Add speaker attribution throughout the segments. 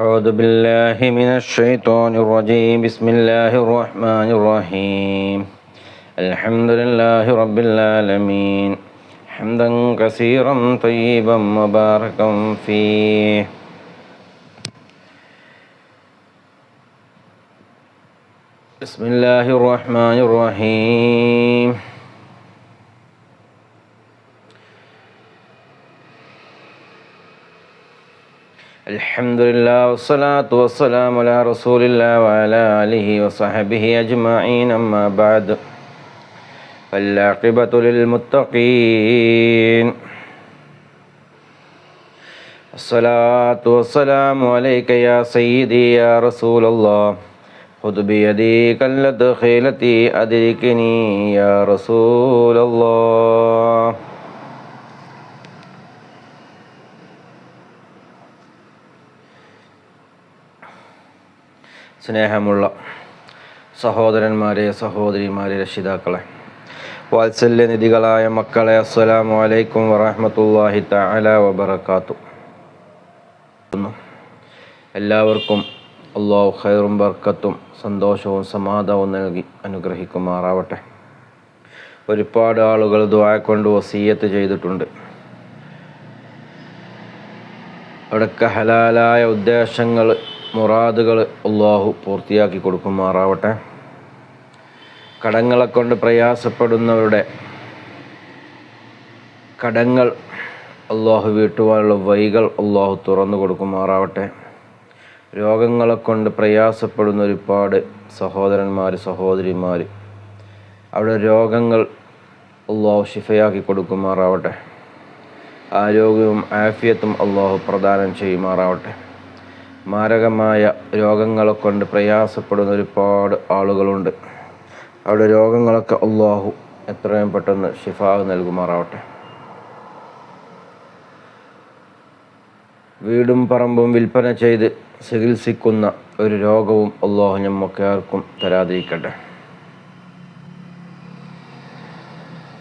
Speaker 1: أعوذ بالله من الشيطان الرجيم. بسم الله الرحمن الرحيم. الحمد لله رب العالمين. حمدا كثيرا طيبا مباركا فيه. بسم الله الرحمن الرحيم. الحمد لله والصلاة والسلام على رسول الله وعلى آله وصحبه أجمعين أما بعد. فالعاقبة للمتقين. الصلاة والسلام عليك يا سيدي يا رسول الله. خذ بيدي كلت أدركني يا رسول الله. സ്നേഹമുള്ള സഹോദരന്മാരെ സഹോദരിമാരെ രക്ഷിതാക്കളെ. വാത്സല്യനിധികളായ മക്കളെ അസ്സലാമു അലൈക്കും വറഹമത്തല്ലാഹി തആല വബറകാത്തു എല്ലാവർക്കും അള്ളാഹു ഖൈറും ബർക്കത്തും സന്തോഷവും സമാധാനവും നൽകി അനുഗ്രഹിക്കുമാറാവട്ടെ. ഒരുപാട് ആളുകൾ ദ്വായ കൊണ്ട് വസീയത്ത് ചെയ്തിട്ടുണ്ട്. അവിടെ ഹലാലായ ഉദ്ദേശങ്ങൾ മുറാദുകൾ അള്ളാഹു പൂർത്തിയാക്കി കൊടുക്കുമാറാവട്ടെ. കടങ്ങളെ കൊണ്ട് പ്രയാസപ്പെടുന്നവരുടെ കടങ്ങൾ അള്ളാഹു വീട്ടുവാനുള്ള വൈകൾ അള്ളാഹു തുറന്നു കൊടുക്കുമാറാവട്ടെ. രോഗങ്ങളെ കൊണ്ട് പ്രയാസപ്പെടുന്ന ഒരുപാട് സഹോദരന്മാർ സഹോദരിമാർ അവിടെ രോഗങ്ങൾ അള്ളാഹു ഷിഫയാക്കി കൊടുക്കുമാറാവട്ടെ. ആരോഗ്യവും ആഫിയത്തും അള്ളാഹു പ്രദാനം ചെയ്യുമാറാവട്ടെ. മാരകമായ രോഗങ്ങളെ കൊണ്ട് പ്രയാസപ്പെടുന്ന ഒരുപാട് ആളുകളുണ്ട്. അവിടെ രോഗങ്ങളൊക്കെ അള്ളാഹു എത്രയും പെട്ടെന്ന് ഷിഫാവ് നൽകുമാറാവട്ടെ. വീടും പറമ്പും വിൽപ്പന ചെയ്ത് ചികിത്സിക്കുന്ന ഒരു രോഗവും അള്ളാഹു നമുക്ക് ആർക്കും തരാതിരിക്കട്ടെ.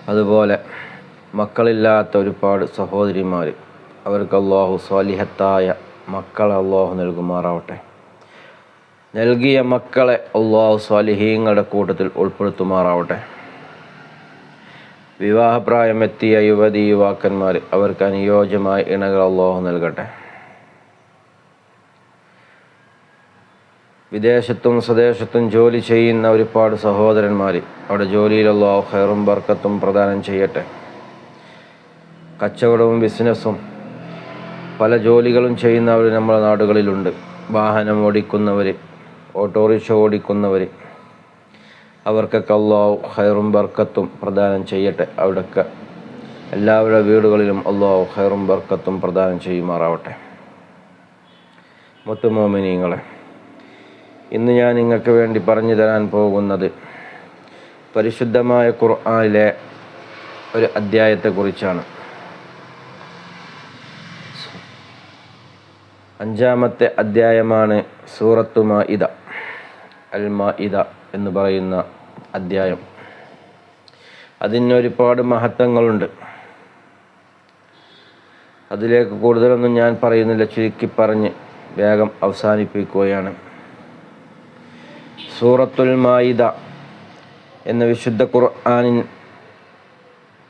Speaker 1: അതുപോലെ മക്കളില്ലാത്ത ഒരുപാട് സഹോദരിമാർ അവർക്ക് അള്ളാഹു സ്വാലിഹത്തായ മക്കളെ അള്ളാഹു നൽകുമാറാവട്ടെ. നൽകിയ മക്കളെ അള്ളാഹു സ്വാലിഹീങ്ങളുടെ കൂട്ടത്തിൽ ഉൾപ്പെടുത്തുമാറാവട്ടെ. വിവാഹപ്രായമെത്തിയ യുവതി യുവാക്കന്മാർ അവർക്ക് അനുയോജ്യമായ ഇണകൾ അള്ളാഹു നൽകട്ടെ. വിദേശത്തും സ്വദേശത്തും ജോലി ചെയ്യുന്ന ഒരുപാട് സഹോദരന്മാർ അവിടെ ജോലിയിലുള്ള ഖൈറും ബർക്കത്തും പ്രദാനം ചെയ്യട്ടെ. കച്ചവടവും ബിസിനസ്സും പല ജോലികളും ചെയ്യുന്നവർ നമ്മുടെ നാടുകളിലുണ്ട്. വാഹനം ഓടിക്കുന്നവർ ഓട്ടോറിക്ഷ ഓടിക്കുന്നവർ അവർക്കൊക്കെ അള്ളാഹു ഹൈറും ബർക്കത്തും പ്രദാനം ചെയ്യട്ടെ അവിടെയൊക്കെ എല്ലാവരുടെ വീടുകളിലും അള്ളാഹു ഹൈറും ബർക്കത്തും പ്രദാനം ചെയ്യുമാറാവട്ടെ. മുത്തുമോമിനിങ്ങളെ ഇന്ന് ഞാൻ നിങ്ങൾക്ക് വേണ്ടി പറഞ്ഞു തരാൻ പോകുന്നത് പരിശുദ്ധമായ ഖുർആനിലെ ഒരു അധ്യായത്തെക്കുറിച്ചാണ്. അഞ്ചാമത്തെ അധ്യായമാണ് സൂറത്തു മാഇദ അൽ മാഇദ എന്ന് പറയുന്ന അധ്യായം. അതിന് ഒരുപാട് മഹത്വങ്ങളുണ്ട്. അതിലേക്ക് കൂടുതലൊന്നും ഞാൻ പറയുന്നില്ല ചുരുക്കി പറഞ്ഞ് വേഗം അവസാനിപ്പിക്കുകയാണ്. സൂറത്തുൽ മായിദ എന്ന വിശുദ്ധ ഖുർആാനിൻ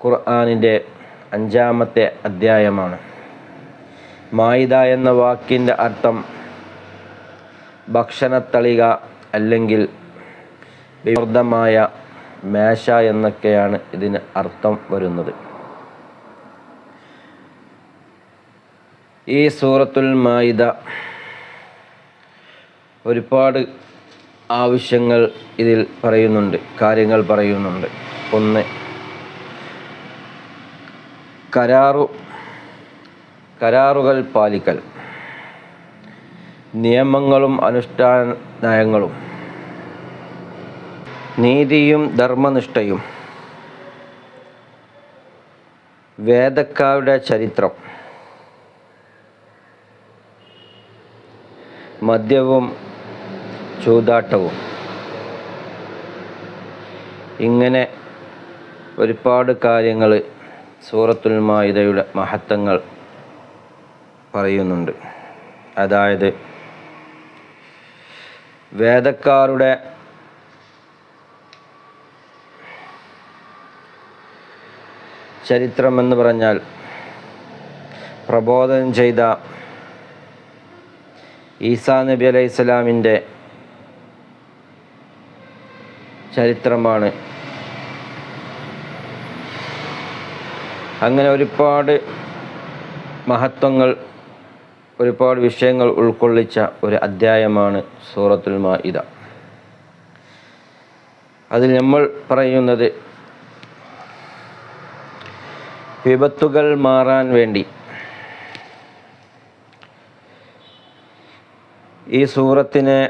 Speaker 1: ഖുർആാനിന്റെ അഞ്ചാമത്തെ അധ്യായമാണ്. മായിദ എന്ന വാക്കിന്റെ അർത്ഥം ഭക്ഷണത്തളിക അല്ലെങ്കിൽ വിവർദ്ധമായ മേശ എന്നൊക്കെയാണ് ഇതിന് അർത്ഥം വരുന്നത്. ഈ സൂറത്തുൽ മായിദ ഒരുപാട് ആവശ്യങ്ങൾ ഇതിൽ പറയുന്നുണ്ട് കാര്യങ്ങൾ പറയുന്നുണ്ട്. ഒന്ന് കരാറു കരാറുകൾ പാലിക്കൽ. നിയമങ്ങളും അനുഷ്ഠാന നയങ്ങളും നീതിയും ധർമ്മനിഷ്ഠയും. വേദക്കാരുടെ ചരിത്രം. മദ്യവും ചൂതാട്ടവും. ഇങ്ങനെ ഒരുപാട് കാര്യങ്ങൾ സൂറത്തുൽ മായിദയുടെ മഹത്വങ്ങൾ പറയുന്നുണ്ട്. അതായത് വേദക്കാരുടെ ചരിത്രം എന്ന് പറഞ്ഞാൽ പ്രബോധനം ചെയ്ത ഈസാ നബി അലൈഹി സ്വലാമിന്റെ ചരിത്രമാണ്. അങ്ങനെ ഒരുപാട് മഹത്വങ്ങൾ ഒരുപാട് വിഷയങ്ങൾ ഉൾക്കൊള്ളിച്ച ഒരു അധ്യായമാണ് സൂറത്തുൽ മാഇദ. അതിൽ നമ്മൾ പറയുന്നത് വിപത്തുകൾ മാറാൻ വേണ്ടി. ഈ സൂറത്തിനെ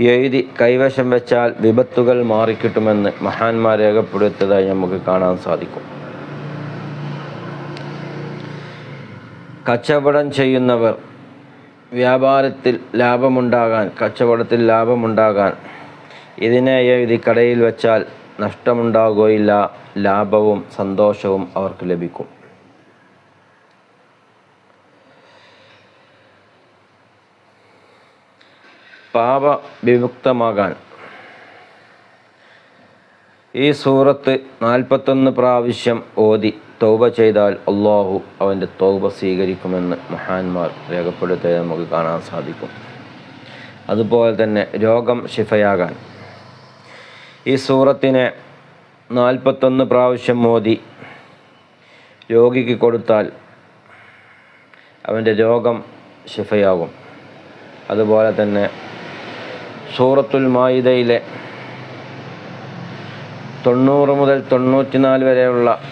Speaker 1: എഴുതി കൈവശം വെച്ചാൽ വിപത്തുകൾ മാറിക്കിട്ടുമെന്ന് മഹാന്മാർ രേഖപ്പെടുത്തതായി നമുക്ക് കാണാൻ സാധിക്കും. കച്ചവടം ചെയ്യുന്നവർ വ്യാപാരത്തിൽ ലാഭമുണ്ടാകാൻ കച്ചവടത്തിൽ ലാഭമുണ്ടാകാൻ ഇതിനെ എഴുതി കടയിൽ വെച്ചാൽ നഷ്ടമുണ്ടാകുകയില്ല ലാഭവും സന്തോഷവും അവർക്ക് ലഭിക്കും. പാപ വിമുക്തമാകാൻ. ഈ സൂറത്ത് നാൽപ്പത്തൊന്ന് പ്രാവശ്യം ഓതി. തൗബ ചെയ്താൽ അള്ളാഹു അവന്റെ തൗബ സ്വീകരിക്കുമെന്ന് മഹാന്മാർ രേഖപ്പെടുത്തിയത് നമുക്ക് കാണാൻ സാധിക്കും. അതുപോലെ തന്നെ രോഗം ശിഫയാകാൻ. ഈ സൂറത്തിനെ നാൽപ്പത്തൊന്ന് പ്രാവശ്യം മോദി രോഗിക്ക് കൊടുത്താൽ അവന്റെ രോഗം ശിഫയാകും. അതുപോലെ തന്നെ സൂറത്തുൽ മായിദയിലെ തൊണ്ണൂറ് മുതൽ തൊണ്ണൂറ്റിനാല് വരെയുള്ള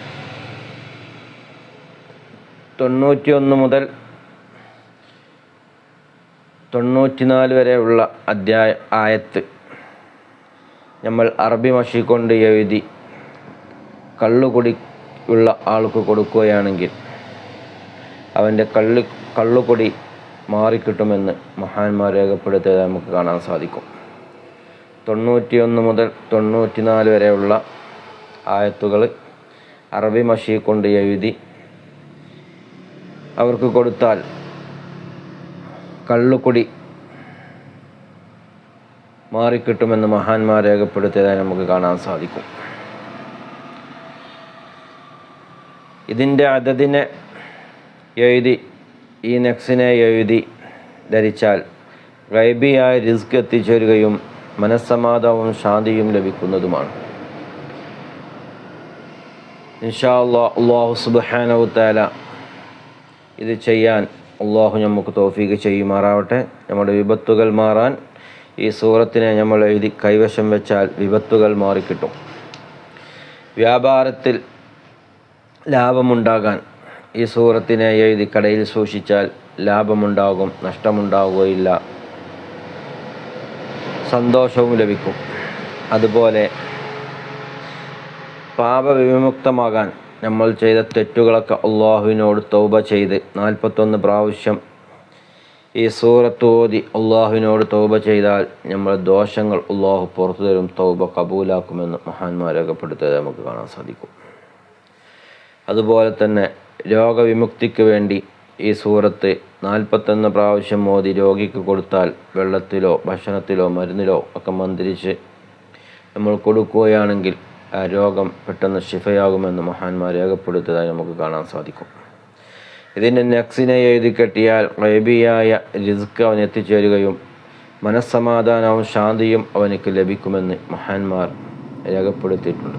Speaker 1: തൊണ്ണൂറ്റിയൊന്ന് മുതൽ തൊണ്ണൂറ്റിനാല് വരെയുള്ള അധ്യായ ആയത്ത് നമ്മൾ അറബി മഷി കൊണ്ട് എഴുതി കള്ളുകുടി ഉള്ള ആൾക്ക് കൊടുക്കുകയാണെങ്കിൽ അവന്റെ കള്ളു കള്ളുകുടി മാറിക്കിട്ടുമെന്ന് മഹാന്മാർ രേഖപ്പെടുത്തിയത് നമുക്ക് കാണാൻ സാധിക്കും. തൊണ്ണൂറ്റിയൊന്ന് മുതൽ തൊണ്ണൂറ്റിനാല് വരെയുള്ള ആയത്തുകൾ അറബി മഷി കൊണ്ട് എഴുതി അവർക്ക് കൊടുത്താൽ കള്ളുകുടി മാറിക്കിട്ടുമെന്ന് മഹാന്മാർ രേഖപ്പെടുത്തിയതായി നമുക്ക് കാണാൻ സാധിക്കും. ഇതിന്റെ അതതിനെ എഴുതി ഈ നെക്സിനെ എഴുതി ധരിച്ചാൽ ഗൈബിയായ റിസ്ക് എത്തിച്ചേരുകയും മനസ്സമാധാനവും ശാന്തിയും ലഭിക്കുന്നതുമാണ്. ഇൻഷാ അള്ളാഹ് അള്ളാഹു സുബാനവു താല ഇത് ചെയ്യാൻ അള്ളാഹു നമുക്ക് തോഫീക്ക് ചെയ്യുമാറാവട്ടെ. നമ്മുടെ വിപത്തുകൾ മാറാൻ ഈ സൂറത്തിനെ നമ്മൾ എഴുതി കൈവശം വെച്ചാൽ വിപത്തുകൾ മാറിക്കിട്ടും. വ്യാപാരത്തിൽ ലാഭമുണ്ടാകാൻ ഈ സൂറത്തിനെ എഴുതി കടയിൽ സൂക്ഷിച്ചാൽ ലാഭമുണ്ടാകും നഷ്ടമുണ്ടാവുകയില്ല. സന്തോഷവും ലഭിക്കും. അതുപോലെ പാപവിമുക്തമാകാൻ നമ്മൾ ചെയ്ത തെറ്റുകളൊക്കെ അള്ളാഹുവിനോട് തൗബ ചെയ്ത് നാൽപ്പത്തൊന്ന് പ്രാവശ്യം ഈ സൂറത്ത് ഓതി അള്ളാഹുവിനോട് തൗബ ചെയ്താൽ നമ്മൾ ദോഷങ്ങൾ അള്ളാഹു പുറത്തു തരും തൗബ കബൂലാക്കുമെന്ന് മഹാന്മാർ രേഖപ്പെടുത്തിയത് നമുക്ക് കാണാൻ സാധിക്കും. അതുപോലെ തന്നെ രോഗവിമുക്തിക്ക് വേണ്ടി ഈ സൂറത്ത് നാൽപ്പത്തൊന്ന് പ്രാവശ്യം മോദി രോഗിക്ക് കൊടുത്താൽ വെള്ളത്തിലോ ഭക്ഷണത്തിലോ മരുന്നിലോ ഒക്കെ മന്ത്രിച്ച് നമ്മൾ കൊടുക്കുകയാണെങ്കിൽ രോഗം പെട്ടെന്ന് ശിഫയാകുമെന്ന് മഹാന്മാർ രേഖപ്പെടുത്തിയതായി നമുക്ക് കാണാൻ സാധിക്കും. ഇതിന്റെ നെക്സിനെ എഴുതി കെട്ടിയാൽ റേബിയായ റിസ്ക് അവൻ എത്തിച്ചേരുകയും മനസ്സമാധാനവും ശാന്തിയും അവനക്ക് ലഭിക്കുമെന്ന് മഹാന്മാർ രേഖപ്പെടുത്തിയിട്ടുണ്ട്.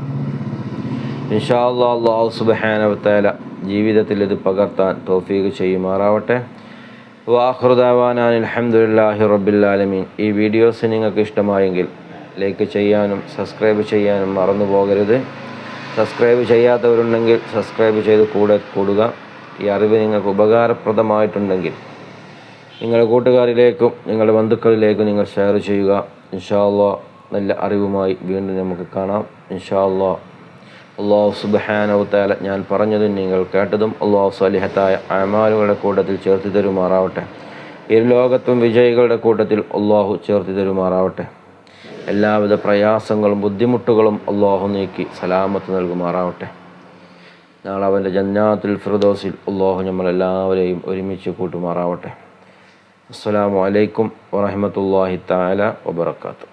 Speaker 1: ഇൻഷാ അല്ലാ അള്ളാഹു ജീവിതത്തിൽ ഇത് പകർത്താൻ തോഫീക്ക് ചെയ്യുമാറാവട്ടെ. വാഹൃദാവാനാൻ അലഹമുല്ലാഹി റബ്ബില്ലാലമീൻ ഈ വീഡിയോസ് നിങ്ങൾക്ക് ഇഷ്ടമായെങ്കിൽ ലൈക്ക് ചെയ്യാനും സബ്സ്ക്രൈബ് ചെയ്യാനും മറന്നു പോകരുത്. സബ്സ്ക്രൈബ് ചെയ്യാത്തവരുണ്ടെങ്കിൽ സബ്സ്ക്രൈബ് ചെയ്ത് കൂടെ കൂടുക. ഈ അറിവ് നിങ്ങൾക്ക് ഉപകാരപ്രദമായിട്ടുണ്ടെങ്കിൽ നിങ്ങളുടെ കൂട്ടുകാരിലേക്കും നിങ്ങളുടെ ബന്ധുക്കളിലേക്കും നിങ്ങൾ ഷെയർ ചെയ്യുക. ഇൻഷാ അള്ളാ നല്ല അറിവുമായി വീണ്ടും നമുക്ക് കാണാം. ഇൻഷാ അള്ളാ അള്ളാഹു സുബഹാനവുത്താല ഞാൻ പറഞ്ഞതും നിങ്ങൾ കേട്ടതും അള്ളാഹു സലിഹത്തായ അമാലുകളുടെ കൂട്ടത്തിൽ ചേർത്തി തരുമാറാവട്ടെ. ഇരു ലോകത്തും വിജയികളുടെ കൂട്ടത്തിൽ അള്ളാഹു ചേർത്തി തരുമാറാവട്ടെ. എല്ലാവിധ പ്രയാസങ്ങളും ബുദ്ധിമുട്ടുകളും അള്ളാഹു നീക്കി സലാമത്ത് നൽകുമാറാവട്ടെ. നാളെ അവന്റെ ജന്നാത്തുൽ ഫിർദോസിൽ അള്ളാഹു നമ്മളെല്ലാവരെയും ഒരുമിച്ച് കൂട്ടുമാറാവട്ടെ. അസ്സാം വലൈക്കും വറഹമത്തല്ലാഹി താല വാബർക്കാത്തു